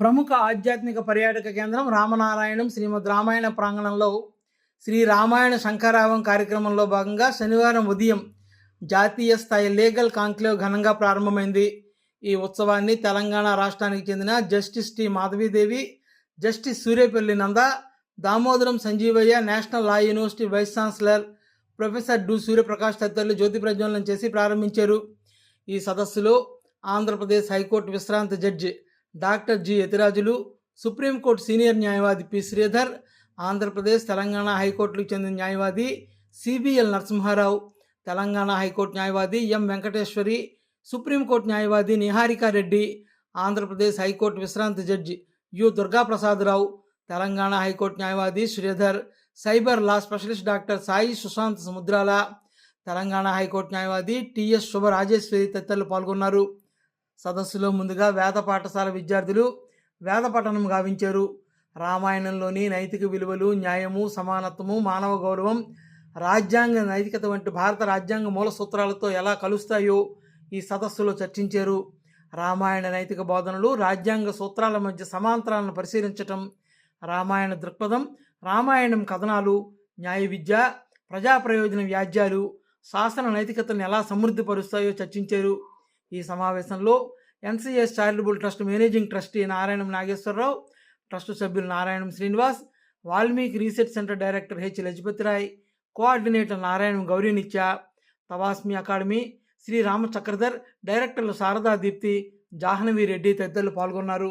ప్రముఖ ఆధ్యాత్మిక పర్యాటక కేంద్రం రామనారాయణం శ్రీమద్ రామాయణ ప్రాంగణంలో శ్రీ రామాయణ శంకరావం కార్యక్రమంలో భాగంగా శనివారం ఉదయం జాతీయ స్థాయి లీగల్ కాంక్లేవ్ ఘనంగా ప్రారంభమైంది. ఈ ఉత్సవాన్ని తెలంగాణ రాష్ట్రానికి చెందిన justice T Madhavi Devi justice Suryapalli Nanda Damodaram Sanjivayya national law university vice chancellor professor do Surya Prakash తదితరులు జ్యోతి ప్రజ్వలనం చేసి ప్రారంభించారు. ఈ సదస్సులో ఆంధ్రప్రదేశ్ హైకోర్టు విశ్రాంత judge doctor G Yatirajulu supreme court senior న్యాయవాది పి శ్రీధర్ ఆంధ్రప్రదేశ్ తెలంగాణ హైకోర్టులకు చెందిన న్యాయవాది సిబిఎల్ నరసింహారావు తెలంగాణ హైకోర్టు న్యాయవాది ఎం వెంకటేశ్వరి సుప్రీంకోర్టు న్యాయవాది నిహారికారెడ్డి ఆంధ్రప్రదేశ్ హైకోర్టు విశ్రాంత judge U Durga Prasada Rao Telangana high court న్యాయవాది Sridhar cyber law specialist doctor Sai Sushanth Samudrala Telangana high court న్యాయవాది TS Subha Rajeswari తదితరులు పాల్గొన్నారు. సదస్సులో ముందుగా వేద పాఠశాల విద్యార్థులు వేద పఠనం గావించారు. రామాయణంలోని నైతిక విలువలు న్యాయము సమానత్వము మానవ గౌరవం రాజ్యాంగ నైతికత వంటి భారత రాజ్యాంగ మూల సూత్రాలతో ఎలా కలుస్తాయో ఈ సదస్సులో చర్చించారు. రామాయణ నైతిక బోధనలు రాజ్యాంగ సూత్రాల మధ్య సమాంతరాలను పరిశీలించటం రామాయణ దృక్పథం రామాయణం కథనాలు న్యాయ విద్య ప్రజా ప్రయోజన వ్యాజ్యాలు శాసన నైతికతను ఎలా సమృద్ధిపరుస్తాయో చర్చించారు. ఈ సమావేశంలో NCS charitable trust managing trustee Narayanam Nageswararao trust సభ్యులు Narayanam Srinivas Valmiki research centre director H Lajapathirai coordinator Narayanam Gaurinitya తవాస్మి academy Shri Rama Chakradhar డైరెక్టర్లు శారదా దీప్తి జాహ్నవి రెడ్డి తదితరులు పాల్గొన్నారు.